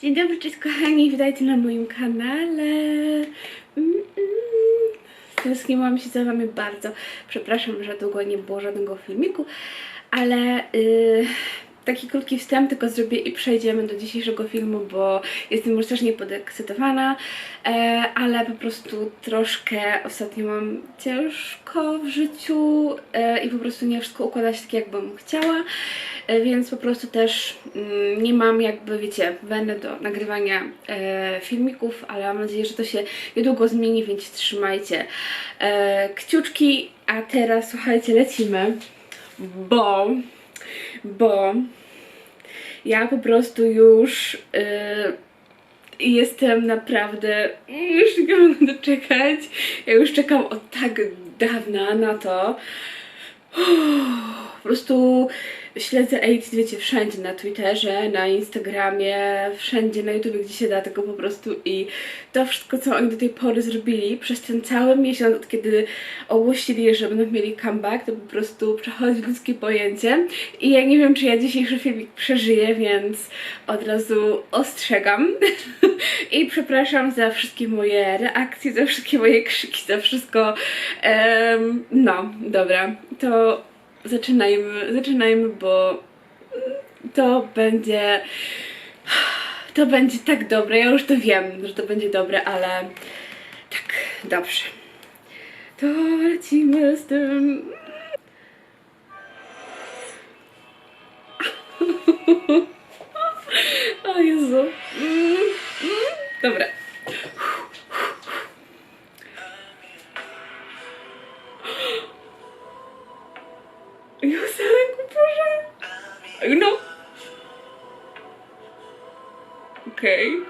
Dzień dobry, cześć kochani, witajcie na moim kanale. Mm, mm. Mam się za wami bardzo. Przepraszam, że długo nie było żadnego filmiku, ale yy, taki krótki wstęp tylko zrobię i przejdziemy do dzisiejszego filmu, bo jestem już strasznie podekscytowana, e, ale po prostu troszkę ostatnio mam ciężko w życiu e, i po prostu nie wszystko układa się tak, jakbym chciała. E, więc po prostu też mm, nie mam jakby, wiecie, weny do nagrywania e, filmików, ale mam nadzieję, że to się niedługo zmieni, więc trzymajcie e, kciuczki. A teraz słuchajcie, lecimy, bo, bo ja po prostu już e, jestem naprawdę, już nie mogę doczekać. Ja już czekam od tak dawna na to. Po prostu śledzę AIDS, wiecie, wszędzie na Twitterze, na Instagramie, wszędzie na YouTube, gdzie się da tego po prostu i to wszystko, co oni do tej pory zrobili przez ten cały miesiąc, od kiedy ogłosili, że będą mieli comeback, to po prostu przechodzi ludzkie pojęcie. I ja nie wiem, czy ja dzisiejszy filmik przeżyję, więc od razu ostrzegam. I przepraszam za wszystkie moje reakcje, za wszystkie moje krzyki, za wszystko. Em, no, dobra, to zaczynajmy, zaczynajmy, bo to będzie. To będzie tak dobre. Ja już to wiem, że to będzie dobre, ale tak, dobrze. To lecimy z tym. O Jezu. Mm, mm, Dobra. Józelenku, Boże. No. Okej. Będzie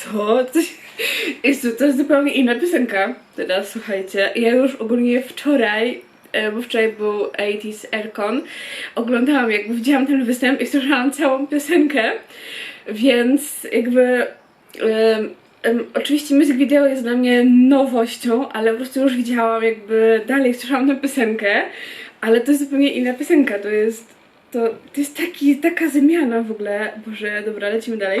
Co? Jezu, to jest zupełnie inna piosenka. Teraz słuchajcie. Ja już ogólnie wczoraj, e, bo wczoraj był 80s Aircon, oglądałam, jakby widziałam ten występ i słyszałam całą piosenkę, więc jakby. em, em, oczywiście muzyk wideo jest dla mnie nowością, ale po prostu już widziałam, jakby dalej słyszałam tę piosenkę, ale to jest zupełnie inna piosenka. To jest. To, to jest taki, taka zmiana w ogóle. Boże, dobra, lecimy dalej.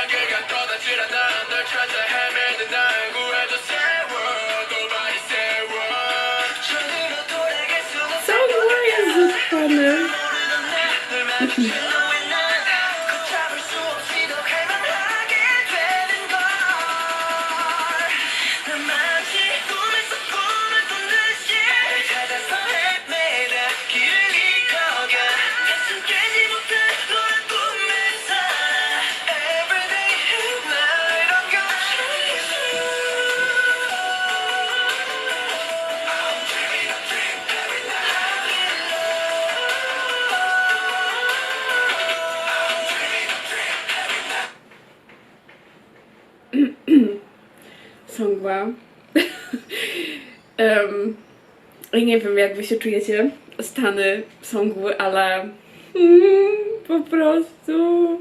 nie wiem, jak wy się czujecie. Stany są góry, ale mm, po prostu.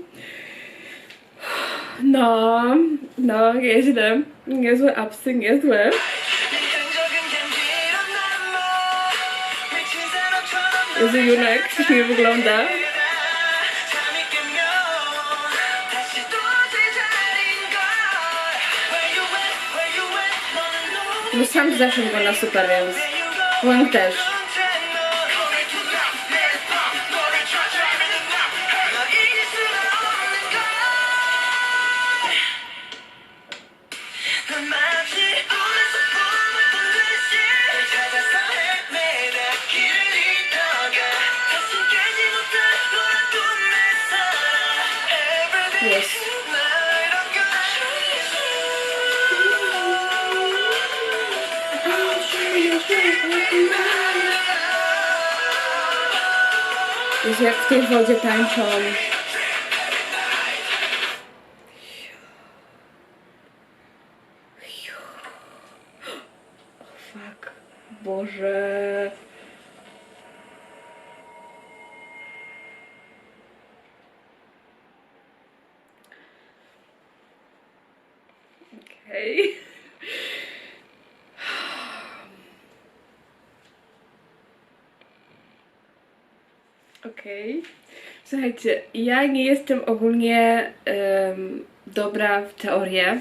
No, no, nieźle. Niezłe apsy, niezłe. Jezu, Julek, śmiesznie wygląda. No sam zeszedł go na super, więc on Jezu, jak w tej wodzie tańczą. O fuck. Boże. Okej. Okej. Słuchajcie, ja nie jestem ogólnie em, dobra w teorię,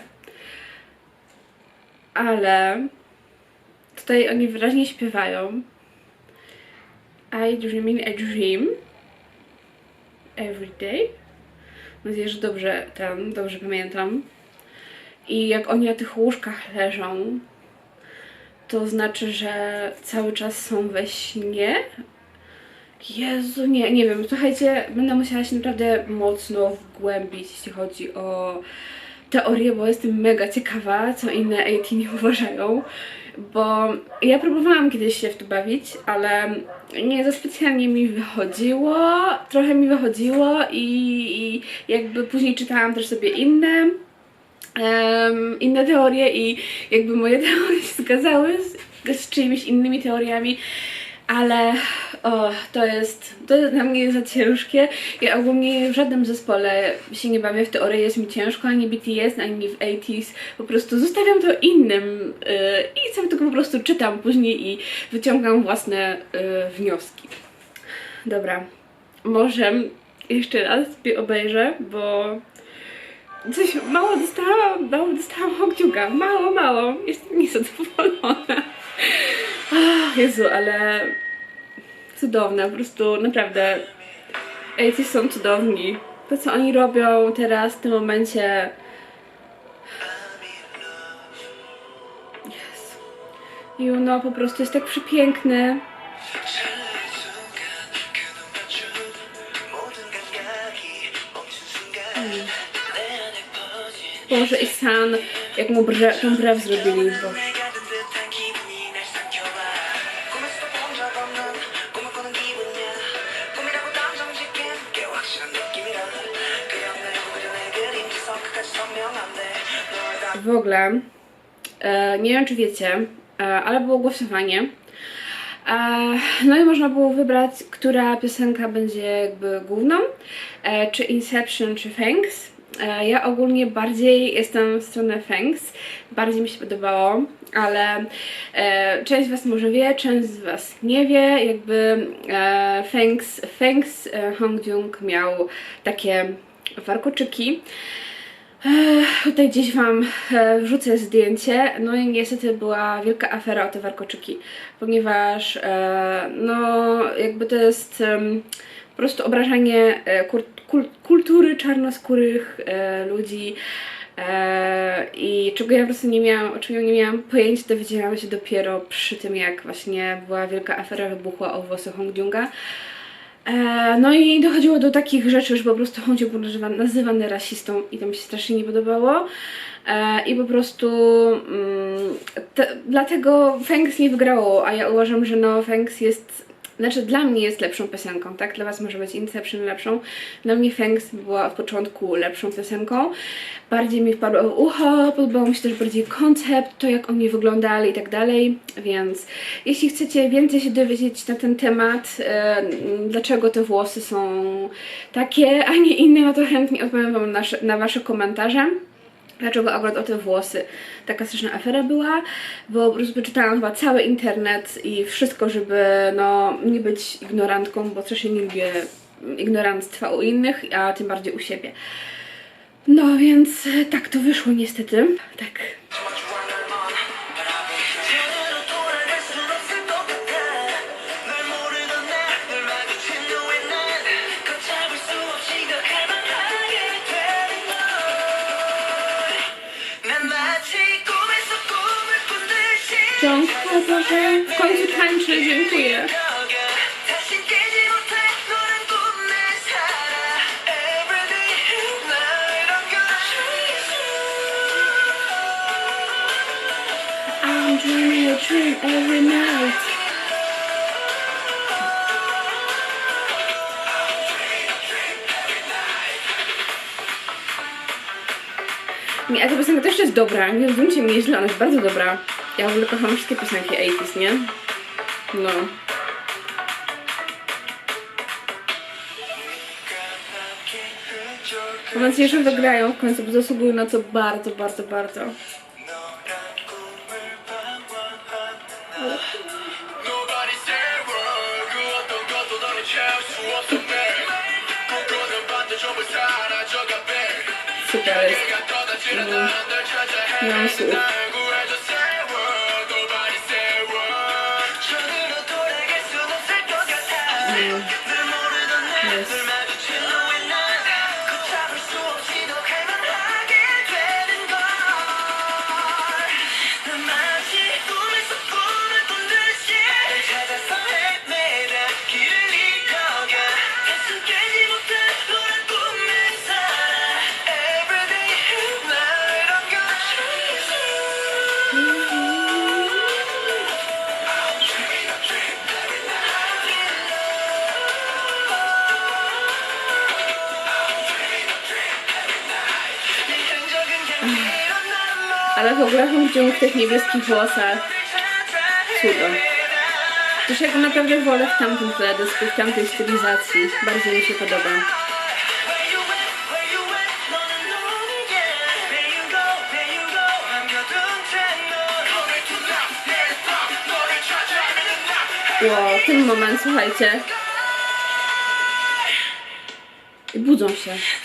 ale tutaj oni wyraźnie śpiewają I dreaming a dream every day. Mam nadzieję, że dobrze tam, dobrze pamiętam. I jak oni na tych łóżkach leżą, to znaczy, że cały czas są we śnie. Jezu, nie, nie wiem, słuchajcie, będę musiała się naprawdę mocno wgłębić, jeśli chodzi o teorię, bo jestem mega ciekawa, co inne AT nie uważają, bo ja próbowałam kiedyś się w to bawić, ale nie za specjalnie mi wychodziło, trochę mi wychodziło i, i jakby później czytałam też sobie inne em, inne teorie i jakby moje teorie się zgadzały z, z czyimiś innymi teoriami, ale o, to jest, to jest dla mnie za ciężkie. Ja ogólnie w żadnym zespole się nie bawię w teorię, jest mi ciężko, ani BTS, ani w 80s. Po prostu zostawiam to innym yy, i sobie tylko po prostu czytam później i wyciągam własne yy, wnioski. Dobra, może jeszcze raz sobie obejrzę, bo Coś mało dostałam, mało dostałam hokciuka, mało, mało. Jestem niezadowolona. Ach, Jezu, ale cudowne, po prostu naprawdę. Ej, ci są cudowni. To, co oni robią teraz, w tym momencie. Jezu. Juno po prostu jest tak przepiękny. Boże, i San, jak mu brze, tą brew zrobili, Boże. Ogóle, e, nie wiem czy wiecie, e, ale było głosowanie. E, no i można było wybrać, która piosenka będzie jakby główną, czy Inception, czy Thanks. Ja ogólnie bardziej jestem w stronę Thanks, bardziej mi się podobało, ale e, część z Was może wie, część z Was nie wie, jakby e, Thanks, Thanks Hong Jung miał takie warkoczyki. Tutaj gdzieś Wam e, wrzucę zdjęcie. No i niestety była wielka afera o te warkoczyki, ponieważ e, no jakby to jest po prostu obrażanie e, kultury czarnoskórych ludzi. I czego ja po prostu nie miałam, o czym nie miałam pojęcia, dowiedziałam się dopiero przy tym, jak właśnie była wielka afera wybuchła o włosy Hong Junga. E, no i dochodziło do takich rzeczy, że po prostu Hongju był nazywany, rasistą i to mi się strasznie nie podobało. E, I po prostu mm, te, dlatego Fengs nie wygrało, a ja uważam, że no Fengs jest znaczy dla mnie jest lepszą piosenką, tak? Dla Was może być Inception lepszą. Dla mnie Thanks była od początku lepszą piosenką. Bardziej mi wpadła w ucho, podobało mi się też bardziej koncept, to jak oni wyglądali i tak dalej, więc jeśli chcecie więcej się dowiedzieć na ten temat, e, dlaczego te włosy są takie, a nie inne, no to chętnie odpowiem Wam na, na Wasze komentarze. Dlaczego akurat o te włosy taka straszna afera była? Bo po prostu przeczytałam chyba cały internet i wszystko, żeby no nie być ignorantką, bo strasznie nie lubię ignoranstwa u innych, a tym bardziej u siebie. No więc tak to wyszło niestety. Tak. ciąg. W końcu tańczy, dziękuję. I'm dreaming a dream every night. Nie, a ta piosenka też jest dobra, nie zdumcie mnie, źle, ona jest bardzo dobra. Ja w ogóle kocham wszystkie piosenki 80s, nie? No. Mam nadzieję, że wygrają w końcu, bo zasługują na to bardzo, bardzo, bardzo. Super jest. No. Nie mam słów. Chodził w tych niebieskich włosach. Cudo. Też jak naprawdę wolę w tamtym teledysku, w tamtej stylizacji. Bardziej mi się podoba. Where you went, where you went,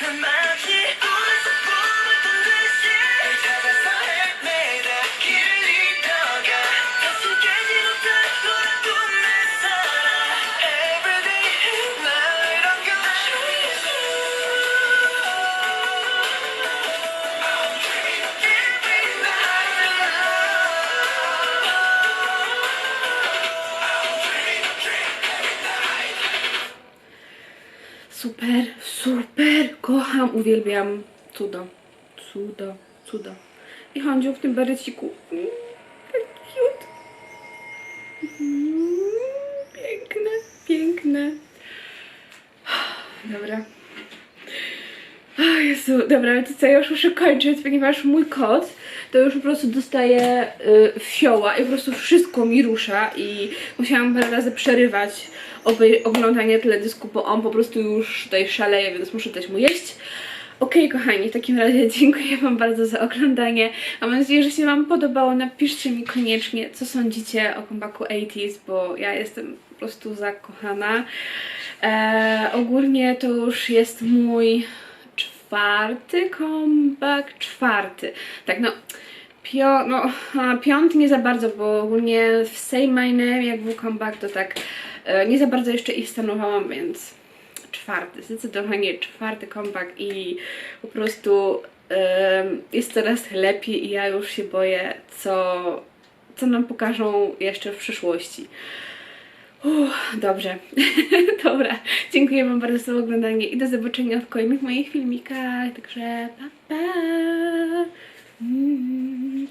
너 uwielbiam. Cudo, cudo, cudo. I chodził w tym bereciku. Mm, Tak cute. Mm, Piękne, piękne. Dobra. O Jezu, dobra, to co, ja już muszę kończyć, ponieważ mój kot to już po prostu dostaje y, fioła i po prostu wszystko mi rusza i musiałam parę razy przerywać oglądanie teledysku, bo on po prostu już tutaj szaleje, więc muszę dać mu jeść. Okej, kochani, w takim razie dziękuję Wam bardzo za oglądanie. Mam nadzieję, że się Wam podobało. Napiszcie mi koniecznie, co sądzicie o comebacku 80s, bo ja jestem po prostu zakochana. E, ogólnie to już jest mój czwarty comeback, czwarty. Tak, no. Pio, no, piąty nie za bardzo, bo ogólnie w Say My Name, jak był comeback, to tak e, nie za bardzo jeszcze ich stanowałam, więc czwarty, zdecydowanie czwarty comeback i po prostu jest coraz lepiej i ja już się boję, co, co nam pokażą jeszcze w przyszłości. Uff, dobrze. Dobra. Dziękuję Wam bardzo za oglądanie i do zobaczenia w kolejnych moich filmikach. Także pa pa. Mm.